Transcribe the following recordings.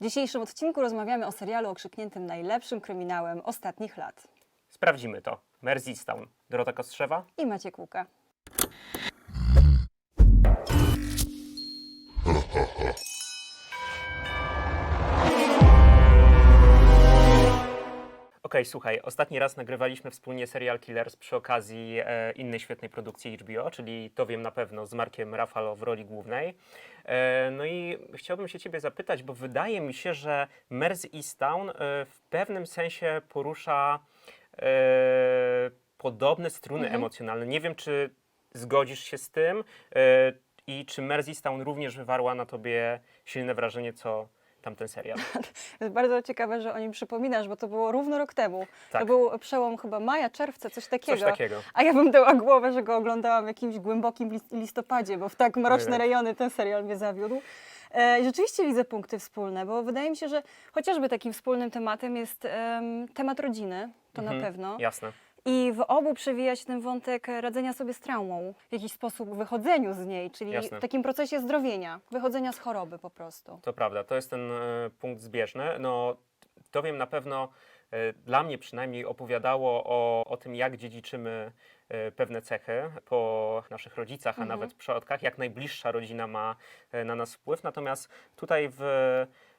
W dzisiejszym odcinku rozmawiamy o serialu okrzykniętym najlepszym kryminałem ostatnich lat. Sprawdzimy to. Merzistown. Dorota Kostrzewa? I Maciek Łuka. Okej, słuchaj, ostatni raz nagrywaliśmy wspólnie serial Killers przy okazji e, innej świetnej produkcji HBO, czyli to wiem na pewno z Markiem Ruffalo w roli głównej. E, no i chciałbym się ciebie zapytać, bo wydaje mi się, że Merzistown e, w pewnym sensie porusza e, podobne struny Mhm. emocjonalne. Nie wiem, czy zgodzisz się z tym e, i czy Merzistown również wywarła na tobie silne wrażenie, co tamten serial. Jest bardzo ciekawe, że o nim przypominasz, bo to było równo rok temu. Tak. To był przełom chyba maja, czerwca, coś takiego. Coś takiego. A ja bym dała głowę, że go oglądałam w jakimś głębokim lis- listopadzie, bo w tak mroczne rejony ten serial mnie zawiódł. E, i rzeczywiście widzę punkty wspólne, bo wydaje mi się, że chociażby takim wspólnym tematem jest em, temat rodziny, to Mhm, na pewno. Jasne. I w obu przewija się ten wątek radzenia sobie z traumą, w jakiś sposób wychodzeniu z niej, czyli Jasne. w takim procesie zdrowienia, wychodzenia z choroby po prostu. To prawda, to jest ten e, punkt zbieżny. No, to wiem na pewno, e, dla mnie przynajmniej opowiadało o, o tym, jak dziedziczymy e, pewne cechy po naszych rodzicach, a Mhm. nawet przodkach, jak najbliższa rodzina ma e, na nas wpływ. Natomiast tutaj w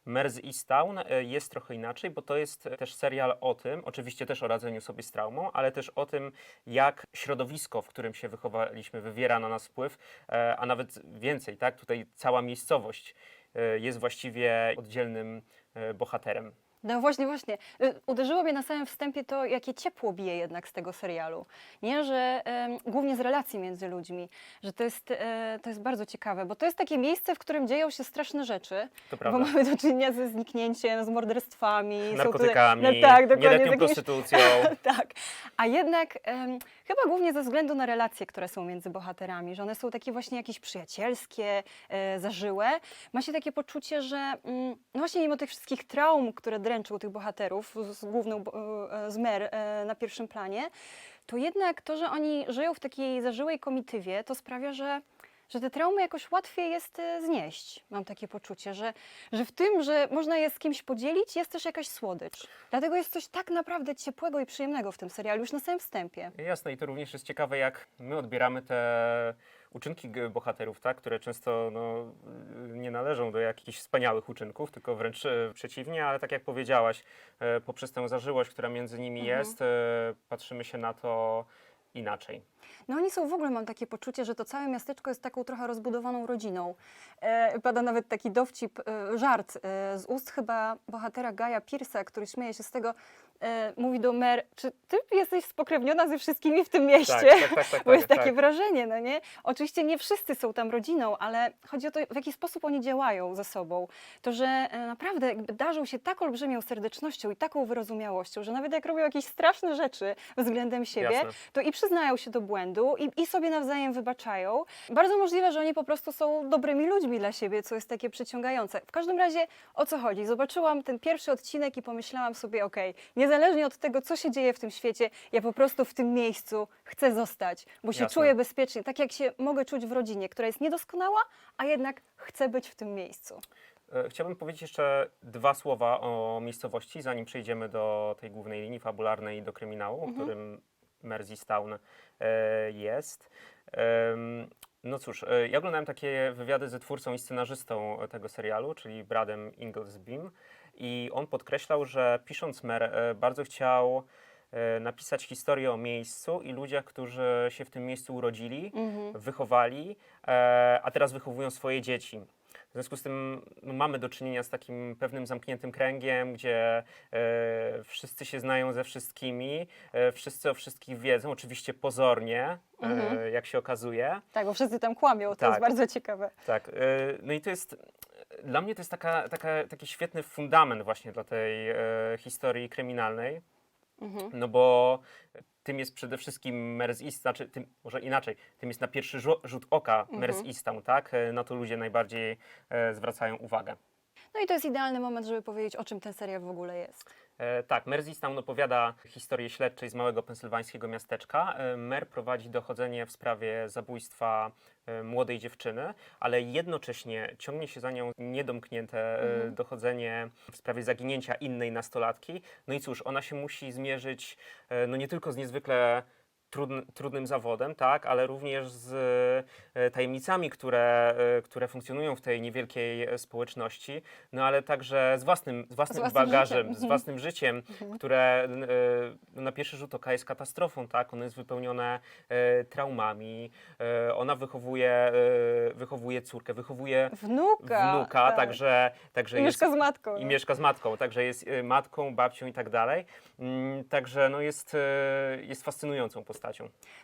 Merzistown e, jest trochę inaczej, bo to jest też serial o tym, oczywiście też o radzeniu sobie z traumą, ale też o tym, jak środowisko, w którym się wychowaliśmy, wywiera na nas wpływ, e, a nawet więcej, tak? Tutaj cała miejscowość e, jest właściwie oddzielnym bohaterem. No właśnie, właśnie. Y, Uderzyło mnie na samym wstępie to, jakie ciepło bije jednak z tego serialu. Nie, że głównie z relacji między ludźmi, że to jest, e, to jest bardzo ciekawe, bo to jest takie miejsce, w którym dzieją się straszne rzeczy, To bo prawda. mamy do czynienia ze zniknięciem, z morderstwami. są tutaj- Narkotykami, no, tak, dokładnie, jakimiś- prostytucją. tak. A jednak chyba głównie ze względu na relacje, które są między bohaterami, że one są takie właśnie jakieś przyjacielskie, e, zażyłe. Ma się takie poczucie, że mm, no właśnie mimo tych wszystkich traum, które dręczą tych bohaterów, z, główną e, z Mer e, na pierwszym planie, to jednak to, że oni żyją w takiej zażyłej komitywie, to sprawia, że że te traumy jakoś łatwiej jest e, znieść. Mam takie poczucie, że, że w tym, że można je z kimś podzielić, jest też jakaś słodycz. Dlatego jest coś tak naprawdę ciepłego i przyjemnego w tym serialu, już na samym wstępie. Jasne, i to również jest ciekawe, jak my odbieramy te uczynki bohaterów, tak? które często no, y, nie należą do jakichś wspaniałych uczynków, tylko wręcz e, przeciwnie, ale tak jak powiedziałaś, e, poprzez tę zażyłość, która między nimi Mhm. jest, e, patrzymy się na to inaczej. No oni są w ogóle, mam takie poczucie, że to całe miasteczko jest taką trochę rozbudowaną rodziną. E, pada nawet taki dowcip, e, żart e, z ust chyba bohatera Gaja Pierce'a, który śmieje się z tego, e, mówi do Mer, czy ty jesteś spokrewniona ze wszystkimi w tym mieście? Tak, tak, tak, tak, Bo jest tak, takie tak. wrażenie, no nie? Oczywiście nie wszyscy są tam rodziną, ale chodzi o to, w jaki sposób oni działają ze sobą. To, że e, naprawdę jakby darzą się tak olbrzymią serdecznością i taką wyrozumiałością, że nawet jak robią jakieś straszne rzeczy względem siebie, Jasne. to i przyznają się do błędu i, i sobie nawzajem wybaczają. Bardzo możliwe, że oni po prostu są dobrymi ludźmi dla siebie, co jest takie przyciągające. W każdym razie o co chodzi? Zobaczyłam ten pierwszy odcinek i pomyślałam sobie, okej, niezależnie od tego, co się dzieje w tym świecie, ja po prostu w tym miejscu chcę zostać, bo się Jasne. czuję bezpiecznie, tak jak się mogę czuć w rodzinie, która jest niedoskonała, a jednak chcę być w tym miejscu. E, Chciałbym powiedzieć jeszcze dwa słowa o miejscowości, zanim przejdziemy do tej głównej linii fabularnej i do kryminału, Mhm. którym Merzistown e, jest. No cóż, e, ja oglądałem takie wywiady ze twórcą i scenarzystą tego serialu, czyli Bradem Inglesbym i on podkreślał, że pisząc Mer e, bardzo chciał e, napisać historię o miejscu i ludziach, którzy się w tym miejscu urodzili, Mhm. wychowali, e, a teraz wychowują swoje dzieci. W związku z tym no, mamy do czynienia z takim pewnym zamkniętym kręgiem, gdzie e, wszyscy się znają ze wszystkimi, e, wszyscy o wszystkich wiedzą, oczywiście pozornie, Mhm. e, jak się okazuje. Tak, bo wszyscy tam kłamią, to Tak. jest bardzo ciekawe. Tak, no i to jest, dla mnie to jest taka, taka, taki świetny fundament właśnie dla tej e, historii kryminalnej. Mhm. No bo tym jest przede wszystkim Mers East, znaczy tym, może inaczej, tym jest na pierwszy rzu- rzut oka Mhm. Tak? E, Na to ludzie najbardziej e, zwracają uwagę. No i to jest idealny moment, żeby powiedzieć, o czym ten serial w ogóle jest. E, tak, Merseystone opowiada historię śledczej z małego pensylwańskiego miasteczka. E, mer prowadzi dochodzenie w sprawie zabójstwa e, młodej dziewczyny, ale jednocześnie ciągnie się za nią niedomknięte Mhm. dochodzenie w sprawie zaginięcia innej nastolatki. No i cóż, ona się musi zmierzyć no nie tylko z niezwykle trudn, trudnym zawodem, tak, ale również z e, tajemnicami, które, e, które funkcjonują w tej niewielkiej e, społeczności, no ale także z własnym, z własnym, własnym bagażem, życiem. z Mhm. własnym życiem, które e, na pierwszy rzut oka jest katastrofą, tak, ono jest wypełnione traumami, ona wychowuje, wychowuje córkę, wychowuje Wnuka. wnuka, tak. także, także I jest, mieszka z matką. i no. mieszka z matką, także jest matką, babcią i tak dalej. Mm, Także no jest, jest fascynującą postacią.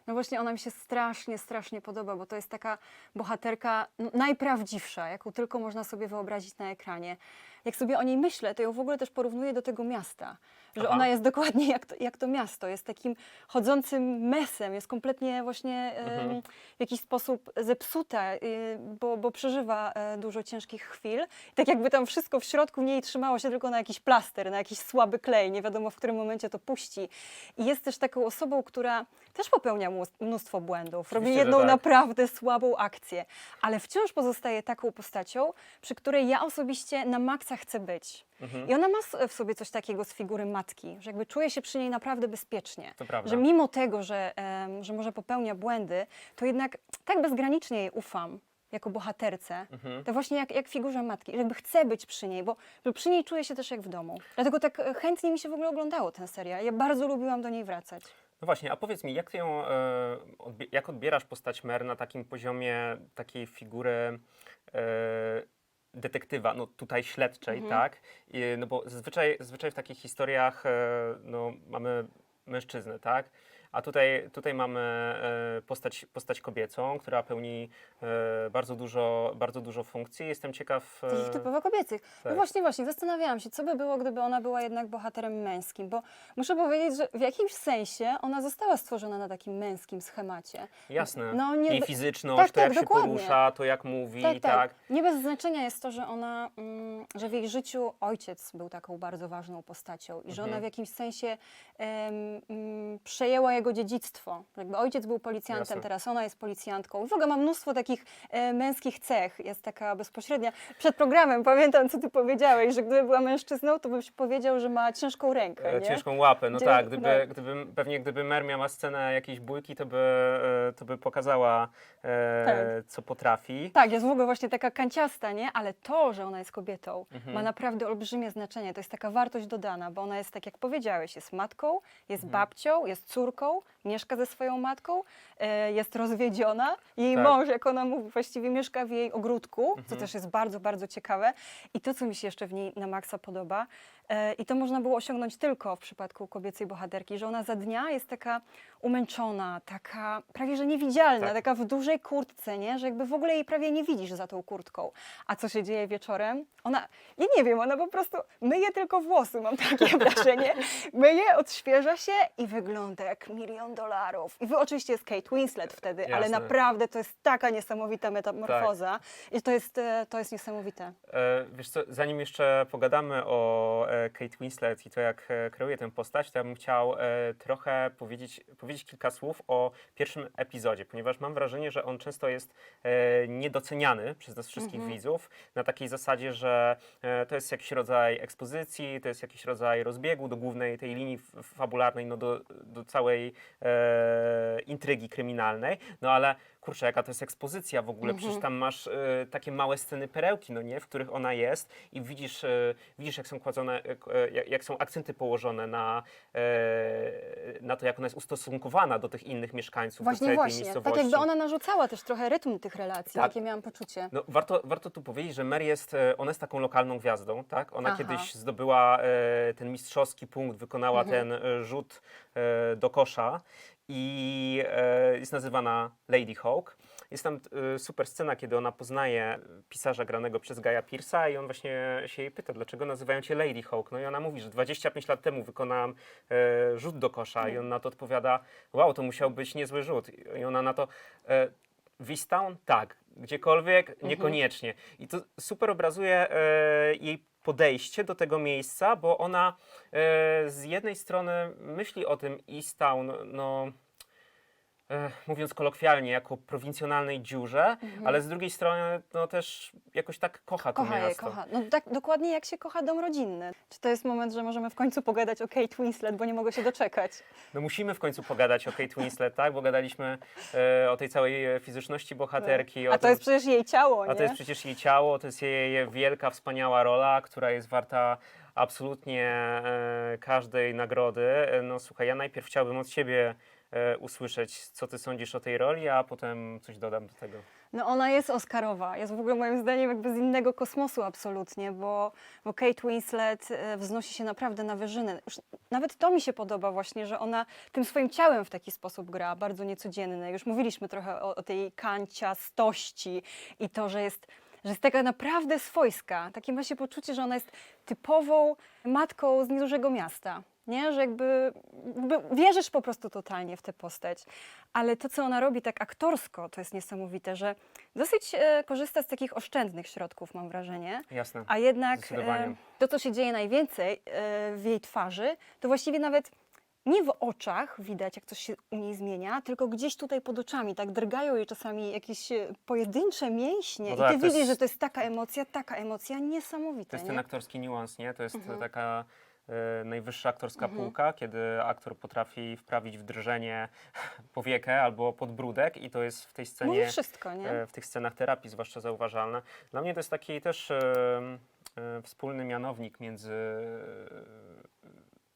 No właśnie ona mi się strasznie, strasznie podoba, bo to jest taka bohaterka no, najprawdziwsza, jaką tylko można sobie wyobrazić na ekranie. Jak sobie o niej myślę, to ją w ogóle też porównuję do tego miasta. Że Aha. ona jest dokładnie jak to, jak to miasto, jest takim chodzącym mesem, jest kompletnie właśnie Mhm. w jakiś sposób zepsuta, y, bo, bo przeżywa e, dużo ciężkich chwil. I tak jakby tam wszystko w środku niej trzymało się tylko na jakiś plaster, na jakiś słaby klej, nie wiadomo w którym momencie to puści. I jest też taką osobą, która też popełnia mnóstwo błędów, robi Oczywiście, że jedną tak. naprawdę słabą akcję, ale wciąż pozostaje taką postacią, przy której ja osobiście na maksa chcę być. Mhm. I ona ma s- w sobie coś takiego z figury matki, że jakby czuje się przy niej naprawdę bezpiecznie. To prawda. Że mimo tego, że, em, że może popełnia błędy, to jednak tak bezgranicznie jej ufam jako bohaterce, Mhm. to właśnie jak, jak figurze matki, że jakby chcę być przy niej, bo, przy niej czuję się też jak w domu. Dlatego tak e, chętnie mi się w ogóle oglądało ten serial. Ja bardzo lubiłam do niej wracać. No właśnie, a powiedz mi, jak ty ją, e, jak odbierasz postać Mer na takim poziomie takiej figury e, detektywa, no tutaj śledczej, Mhm. tak? No bo zazwyczaj, zazwyczaj w takich historiach e, no, mamy mężczyznę, tak? A tutaj, tutaj mamy e, postać, postać kobiecą, która pełni e, bardzo, dużo, bardzo dużo funkcji. Jestem ciekaw... e, Takich typowo kobiecych. No tak. właśnie, właśnie, zastanawiałam się, co by było, gdyby ona była jednak bohaterem męskim, bo muszę powiedzieć, że w jakimś sensie ona została stworzona na takim męskim schemacie. Jasne. No, nie Jej fizyczność, tak, to jak tak, się dokładnie. porusza, to jak mówi, Tak, tak. tak. Nie bez znaczenia jest to, że ona, mm, że w jej życiu ojciec był taką bardzo ważną postacią i że ona Mhm. w jakimś sensie mm, przejęła jego dziedzictwo. Jakby ojciec był policjantem, Jasne. teraz ona jest policjantką. W ogóle ma mnóstwo takich e, męskich cech. Jest taka bezpośrednia. Przed programem pamiętam, co ty powiedziałeś, że gdyby była mężczyzną, to byś powiedział, że ma ciężką rękę, E? Ciężką łapę, no Gdzie- tak. Gdyby, no. gdyby, pewnie gdyby Mer miała scenę jakiejś bójki, to by, e, to by pokazała, e, Tak. co potrafi. Tak, jest w ogóle właśnie taka kanciasta, nie? Ale to, że ona jest kobietą, Mhm. ma naprawdę olbrzymie znaczenie. To jest taka wartość dodana, bo ona jest, tak jak powiedziałeś, jest matką, jest Mhm. babcią, jest córką, mieszka ze swoją matką, e, jest rozwiedziona. Jej Tak. mąż, jak ona mówi, właściwie mieszka w jej ogródku, co Mhm. też jest bardzo, bardzo ciekawe. I to, co mi się jeszcze w niej na maksa podoba, i to można było osiągnąć tylko w przypadku kobiecej bohaterki, że ona za dnia jest taka umęczona, taka prawie że niewidzialna, Tak. taka w dużej kurtce, nie? że jakby w ogóle jej prawie nie widzisz za tą kurtką. A co się dzieje wieczorem? Ona, ja nie wiem, ona po prostu myje tylko włosy, mam takie wrażenie. Myje, odświeża się i wygląda jak milion dolarów. I wy oczywiście jest Kate Winslet wtedy, ale Jasne. naprawdę to jest taka niesamowita metamorfoza i to jest, e, to jest niesamowite. E, wiesz co, zanim jeszcze pogadamy o e, Kate Winslet i to, jak e, kreuje tę postać, to ja bym chciał e, trochę powiedzieć, powiedzieć kilka słów o pierwszym epizodzie, ponieważ mam wrażenie, że on często jest e, niedoceniany przez nas wszystkich Mhm. widzów, na takiej zasadzie, że to jest jakiś rodzaj ekspozycji, to jest jakiś rodzaj rozbiegu do głównej tej linii fabularnej, no do, do całej intrygi kryminalnej, no ale kurczę, jaka to jest ekspozycja w ogóle, Mhm. przecież tam masz e, takie małe sceny perełki, no nie, w których ona jest i widzisz, e, widzisz jak są kładzone, k- e, jak, są akcenty położone na, e, na to, jak ona jest ustosunkowana do tych innych mieszkańców, do Właśnie, całej tej właśnie. Tak miejscowości. jakby ona narzucała też trochę rytm tych relacji, Tak. takie miałam poczucie. No, warto, warto tu powiedzieć, że Mary jest, e, ona jest taką lokalną gwiazdą, tak? Ona Aha. kiedyś zdobyła e, ten mistrzowski punkt, wykonała Mhm. ten e, rzut e, do kosza i e, jest nazywana Lady Hawk. Jest tam e, super scena, kiedy ona poznaje pisarza granego przez Gaja Pierce'a i on właśnie się jej pyta, dlaczego nazywają cię Lady Hawk? No i ona mówi, że 25 lat temu wykonałam e, rzut do kosza i on na to odpowiada, wow, to musiał być niezły rzut. I ona na to, w Easttown tak, gdziekolwiek Mhm. niekoniecznie. I to super obrazuje e, jej podejście do tego miejsca, bo ona e, z jednej strony myśli o tym Easttown, no mówiąc kolokwialnie, jako prowincjonalnej dziurze, ale z drugiej strony no też jakoś tak kocha to Mhm. Kocha je, miasto. kocha. No tak dokładnie jak się kocha dom rodzinny. Czy to jest moment, że możemy w końcu pogadać o Kate Winslet, bo nie mogę się doczekać. No musimy w końcu pogadać o Kate Winslet, tak? Bo gadaliśmy e, o tej całej e, fizyczności bohaterki. o A to tym- jest przecież jej ciało, nie? A to jest przecież jej ciało, to jest jej wielka, wspaniała rola, która jest warta absolutnie e, każdej nagrody. E, No słuchaj, ja najpierw chciałbym od ciebie e, usłyszeć, co ty sądzisz o tej roli, a potem coś dodam do tego. No ona jest Oscarowa, jest w ogóle moim zdaniem jakby z innego kosmosu absolutnie, bo, bo Kate Winslet e, wznosi się naprawdę na wyżyny. Już nawet to mi się podoba właśnie, że ona tym swoim ciałem w taki sposób gra, bardzo niecodzienny. Już mówiliśmy trochę o, o tej kanciastości i to, że jest, że jest taka naprawdę swojska. Takie ma się poczucie, że ona jest typową matką z niedużego miasta. Nie, że jakby, jakby wierzysz po prostu totalnie w tę postać. Ale to, co ona robi tak aktorsko, to jest niesamowite, że dosyć e, korzysta z takich oszczędnych środków, mam wrażenie. Jasne. A jednak Zdecydowanie. e, to, co się dzieje najwięcej e, w jej twarzy, to właściwie nawet nie w oczach widać, jak coś się u niej zmienia, tylko gdzieś tutaj pod oczami, tak drgają jej czasami jakieś e, pojedyncze mięśnie No i tak, ty to widzisz, jest- że to jest taka emocja, taka emocja To niesamowita, jest nie? ten aktorski niuans, nie? To jest Mhm. taka najwyższa aktorska Mhm. półka, kiedy aktor potrafi wprawić w drżenie powiekę albo podbródek i to jest w tej scenie... Mówi wszystko, nie? e, w tych scenach terapii zwłaszcza zauważalne. Dla mnie to jest taki też e, wspólny mianownik między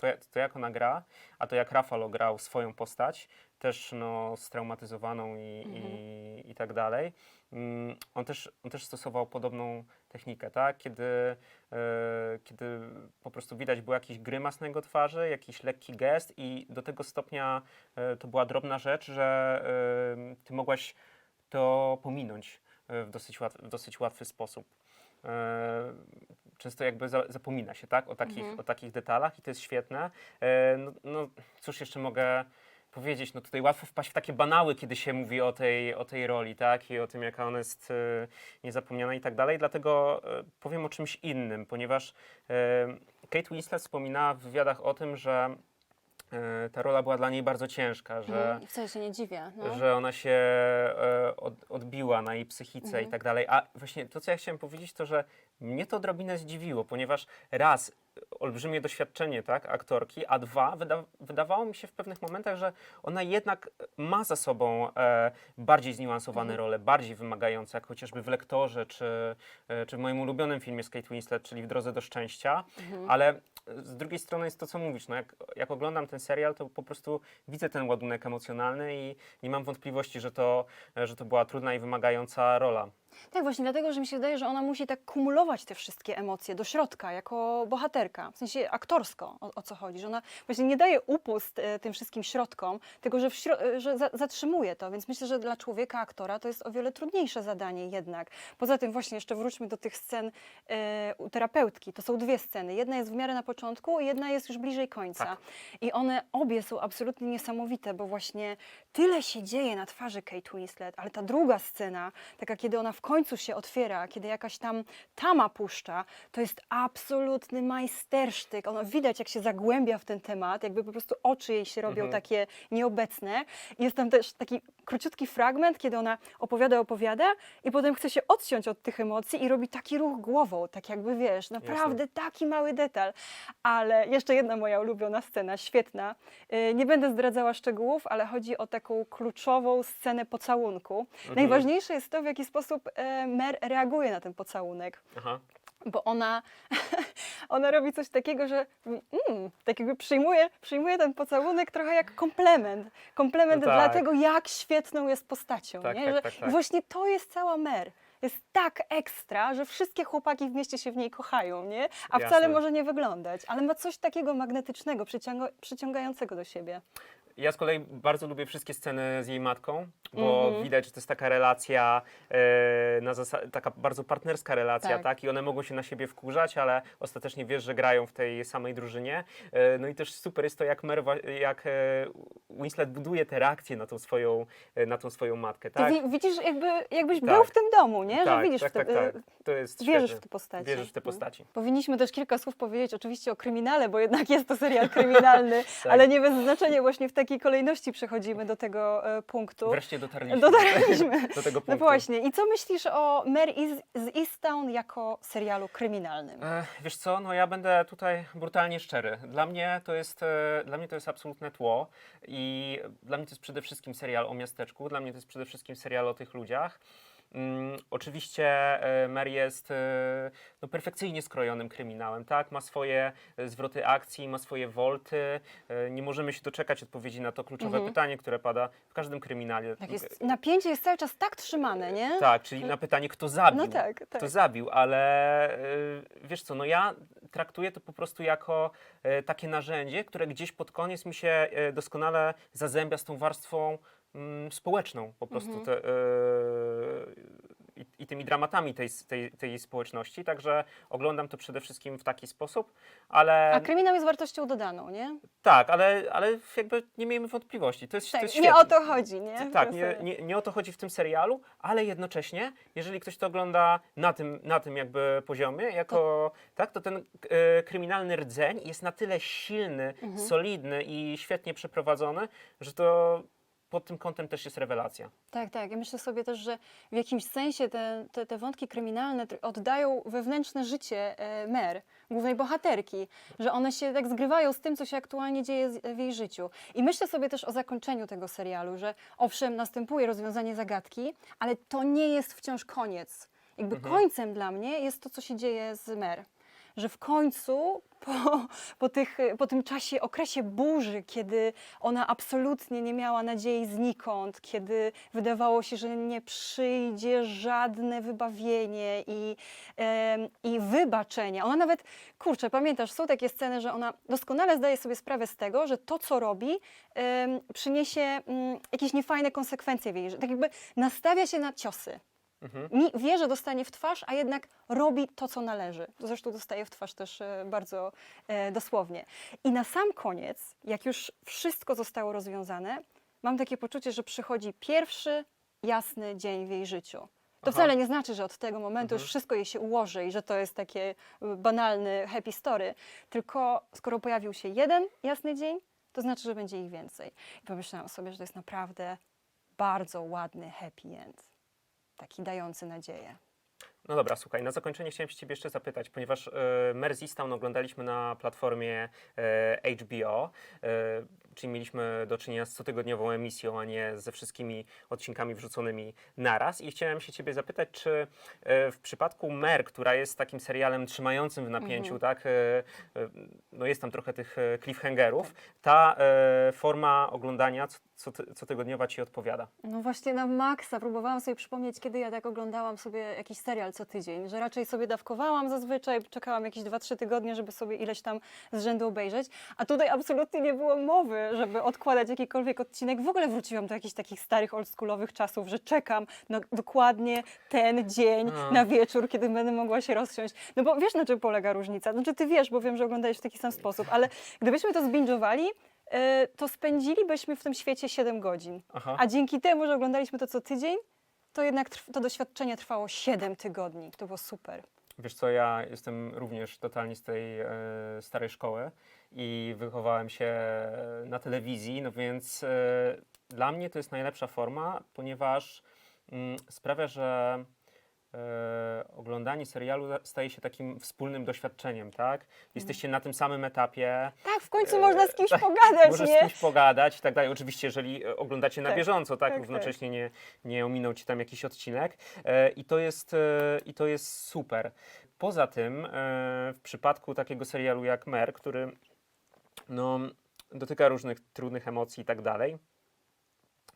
to, jak- to, jak ona gra, a to jak Rafał grał swoją postać, też no, straumatyzowaną i, i, i tak dalej. Mm, On też, on też stosował podobną technikę, tak? Kiedy, e, kiedy po prostu widać był jakiś grymas na jego twarzy, jakiś lekki gest i do tego stopnia e, to była drobna rzecz, że e, ty mogłaś to pominąć w dosyć, łatw, w dosyć łatwy sposób. Często jakby za, zapomina się tak, o, takich, Mhm. o takich detalach i to jest świetne. E, No, no cóż jeszcze mogę powiedzieć, no tutaj łatwo wpaść w takie banały, kiedy się mówi o tej, o tej roli, tak, i o tym, jaka ona jest e, niezapomniana i tak dalej, dlatego e, powiem o czymś innym, ponieważ e, Kate Winslet wspominała w wywiadach o tym, że e, ta rola była dla niej bardzo ciężka, że Mhm. I wcale się nie dziwię. No. że ona się e, od, odbiła na jej psychice Mhm. i tak dalej. A właśnie to, co ja chciałem powiedzieć, to że mnie to odrobinę zdziwiło, ponieważ raz olbrzymie doświadczenie tak, aktorki, a dwa wyda wydawało mi się w pewnych momentach, że ona jednak ma za sobą e, bardziej zniuansowane Mhm. role, bardziej wymagające, jak chociażby w Lektorze, czy, e, czy w moim ulubionym filmie z Kate Winslet, czyli W drodze do szczęścia, Mhm. ale z drugiej strony jest to, co mówisz, no jak, jak oglądam ten serial, to po prostu widzę ten ładunek emocjonalny i nie mam wątpliwości, że to, że to była trudna i wymagająca rola. Tak, właśnie dlatego, że mi się wydaje, że ona musi tak kumulować te wszystkie emocje do środka, jako bohaterka, w sensie aktorsko, o, o co chodzi, że ona właśnie nie daje upust e, tym wszystkim środkom, tylko że, śro- e, że za, zatrzymuje to, więc myślę, że dla człowieka, aktora to jest o wiele trudniejsze zadanie jednak. Poza tym właśnie jeszcze wróćmy do tych scen e, u terapeutki, to są dwie sceny, jedna jest w miarę na początku, jedna jest już bliżej końca. Tak. i one obie są absolutnie niesamowite, bo właśnie tyle się dzieje na twarzy Kate Winslet, ale ta druga scena, taka kiedy ona w końcu się otwiera, kiedy jakaś tam tama puszcza, to jest absolutny majstersztyk. Ona widać, jak się zagłębia w ten temat, jakby po prostu oczy jej się robią Mhm. takie nieobecne. Jest tam też taki króciutki fragment, kiedy ona opowiada, opowiada i potem chce się odciąć od tych emocji i robi taki ruch głową, tak jakby wiesz, naprawdę taki mały detal. Ale jeszcze jedna moja ulubiona scena, świetna. Yy, Nie będę zdradzała szczegółów, ale chodzi o taką kluczową scenę pocałunku. Najważniejsze jest to, w jaki sposób e, Mer reaguje na ten pocałunek Aha. Bo ona, ona robi coś takiego, że mm, tak jakby przyjmuje, przyjmuje ten pocałunek trochę jak komplement. Komplement No tak. dla tego, jak świetną jest postacią. Tak, nie? tak, że tak, tak. Właśnie to jest cała Mer. Jest tak ekstra, że wszystkie chłopaki w mieście się w niej kochają, nie? A wcale Jasne. może nie wyglądać, ale ma coś takiego magnetycznego, przyciąga, przyciągającego do siebie. Ja z kolei bardzo lubię wszystkie sceny z jej matką, bo Mhm. widać, że to jest taka relacja, e, na zasa- taka bardzo partnerska relacja, Tak. tak. I one mogą się na siebie wkurzać, ale ostatecznie wiesz, że grają w tej samej drużynie. E, no i też super jest to, jak, Mer, wa- jak e, Winslet buduje te reakcje na tą swoją, e, na tą swoją matkę, Ty tak? wi- widzisz, jakby, jakbyś Tak. był w tym domu, nie? tak, że widzisz tak, w te, tak, tak. To jest wierzysz świetne. w te postacie. Wierzysz w te No. postaci. Powinniśmy też kilka słów powiedzieć oczywiście o kryminale, bo jednak jest to serial kryminalny, Tak. ale nie bez znaczenia właśnie w takiej kolejności przechodzimy do tego e, punktu. Wreszcie dotarliśmy Dotarliśmy. do tego punktu. No właśnie, i co myślisz o Mary Is- z Easttown jako serialu kryminalnym? E, Wiesz co, no ja będę tutaj brutalnie szczery. Dla mnie to jest, e, dla mnie to jest absolutne tło i dla mnie to jest przede wszystkim serial o miasteczku, dla mnie to jest przede wszystkim serial o tych ludziach. Mm, oczywiście e, Mary jest e, no, perfekcyjnie skrojonym kryminałem, tak? Ma swoje e, zwroty akcji, ma swoje wolty. Nie możemy się doczekać odpowiedzi na to kluczowe Mhm. pytanie, które pada w każdym kryminale. Tak jest, napięcie jest cały czas tak trzymane, nie? Tak, czyli na pytanie, kto zabił. No tak, tak. Kto zabił, ale wiesz co, no ja traktuję to po prostu jako takie narzędzie, które gdzieś pod koniec mi się doskonale zazębia z tą warstwą mm, społeczną po prostu Mhm. te, y, i, tymi dramatami tej, tej, tej społeczności, także oglądam to przede wszystkim w taki sposób, ale A kryminał jest wartością dodaną, nie? tak, ale, ale jakby nie miejmy wątpliwości, to jest, to Tak, jest nie o to chodzi, nie? Tak, To nie, nie, nie o to chodzi w tym serialu, ale jednocześnie, jeżeli ktoś to ogląda na tym, na tym jakby poziomie, jako, tak, to ten e, kryminalny rdzeń jest na tyle silny, Mhm. solidny i świetnie przeprowadzony, że to pod tym kątem też jest rewelacja. Tak, tak. Ja myślę sobie też, że w jakimś sensie te, te, te wątki kryminalne oddają wewnętrzne życie e, Mer, głównej bohaterki, że one się tak zgrywają z tym, co się aktualnie dzieje z, w jej życiu. I myślę sobie też o zakończeniu tego serialu, że owszem, następuje rozwiązanie zagadki, ale to nie jest wciąż koniec. Jakby końcem dla mnie jest to, co się dzieje z Mer. Że w końcu, po, po, tych, po tym czasie, okresie burzy, kiedy ona absolutnie nie miała nadziei znikąd, kiedy wydawało się, że nie przyjdzie żadne wybawienie i, em, i wybaczenie. Ona nawet, kurczę, pamiętasz, są takie sceny, że ona doskonale zdaje sobie sprawę z tego, że to, co robi, em, przyniesie mm, jakieś niefajne konsekwencje w jej życiu. Tak jakby nastawia się na ciosy. Mhm. Mi wie, że dostanie w twarz, a jednak robi to, co należy. Zresztą dostaje w twarz też e, bardzo e, dosłownie. I na sam koniec, jak już wszystko zostało rozwiązane, mam takie poczucie, że przychodzi pierwszy jasny dzień w jej życiu. To Aha. wcale nie znaczy, że od tego momentu już Mhm. wszystko jej się ułoży i że to jest takie y, banalny happy story, tylko skoro pojawił się jeden jasny dzień, to znaczy, że będzie ich więcej. I pomyślałam sobie, że to jest naprawdę bardzo ładny happy end taki dający nadzieję. No dobra, słuchaj, na zakończenie chciałem się Ciebie jeszcze zapytać, ponieważ e, Merseystone oglądaliśmy na platformie e, HBO, e, czyli mieliśmy do czynienia z cotygodniową emisją, a nie ze wszystkimi odcinkami wrzuconymi naraz. I chciałem się Ciebie zapytać, czy e, w przypadku Mer, która jest takim serialem trzymającym w napięciu, tak, e, e, no jest tam trochę tych cliffhangerów, ta e, forma oglądania co, co, cotygodniowa Ci odpowiada? No właśnie na maksa. Próbowałam sobie przypomnieć, kiedy ja tak oglądałam sobie jakiś serial co tydzień, że raczej sobie dawkowałam zazwyczaj, czekałam jakieś 2-3 tygodnie, żeby sobie ileś tam z rzędu obejrzeć, a tutaj absolutnie nie było mowy, żeby odkładać jakikolwiek odcinek. W ogóle wróciłam do jakichś takich starych, oldschoolowych czasów, że czekam na dokładnie ten dzień A. na wieczór, kiedy będę mogła się rozsiąść. No bo wiesz, na czym polega różnica? Znaczy ty wiesz, bo wiem, że oglądałeś w taki sam sposób, ale gdybyśmy to zbinge'owali, e, to spędzilibyśmy w tym świecie 7 godzin. Aha. A dzięki temu, że oglądaliśmy to co tydzień, to jednak trw- to doświadczenie trwało 7 tygodni. To było super. Wiesz co, ja jestem również totalnie z tej e, starej szkoły i wychowałem się na telewizji, no więc e, dla mnie to jest najlepsza forma, ponieważ mm, sprawia, że e, oglądanie serialu staje się takim wspólnym doświadczeniem, tak? Jesteście na tym samym etapie, Tak, w końcu E, można z kimś tak, pogadać, możesz z nie? kimś pogadać i tak dalej. Oczywiście, jeżeli e, oglądacie na Tak, bieżąco, tak, tak, równocześnie nie, nie ominął ci tam jakiś odcinek. E, I to jest, e, i to jest super. Poza tym, e, w przypadku takiego serialu jak Mer, który no, dotyka różnych trudnych emocji i tak dalej,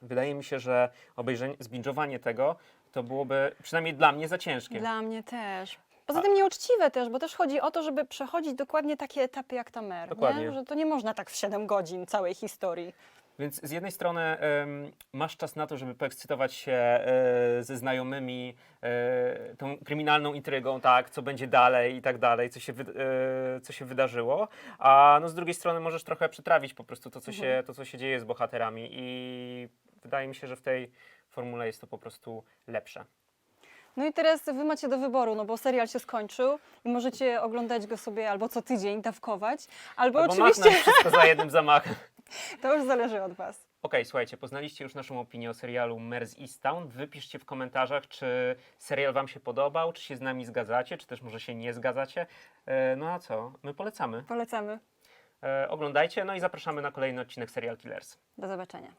wydaje mi się, że obejrzenie, zbingowanie tego to byłoby przynajmniej dla mnie za ciężkie. Dla mnie też. Poza tym nieuczciwe też, bo też chodzi o to, żeby przechodzić dokładnie takie etapy jak ta mer, Dokładnie. Nie? że to nie można tak w 7 godzin całej historii. Więc z jednej strony em, masz czas na to, żeby poekscytować się e, ze znajomymi e, tą kryminalną intrygą, tak, co będzie dalej i tak dalej, co się, wy, e, co się wydarzyło, a no z drugiej strony możesz trochę przytrawić po prostu to co, się, to, co się dzieje z bohaterami i wydaje mi się, że w tej formule jest to po prostu lepsze. No i teraz wy macie do wyboru, no bo serial się skończył i możecie oglądać go sobie albo co tydzień, dawkować, albo, Albo oczywiście machnąć wszystko za jednym zamachem. to już zależy od was. Okej, słuchajcie, poznaliście już naszą opinię o serialu Mare z Easttown. Wypiszcie w komentarzach, czy serial Wam się podobał, czy się z nami zgadzacie, czy też może się nie zgadzacie. E, no a co? My polecamy. Polecamy. E, oglądajcie, no i zapraszamy na kolejny odcinek Serial Killers. Do zobaczenia.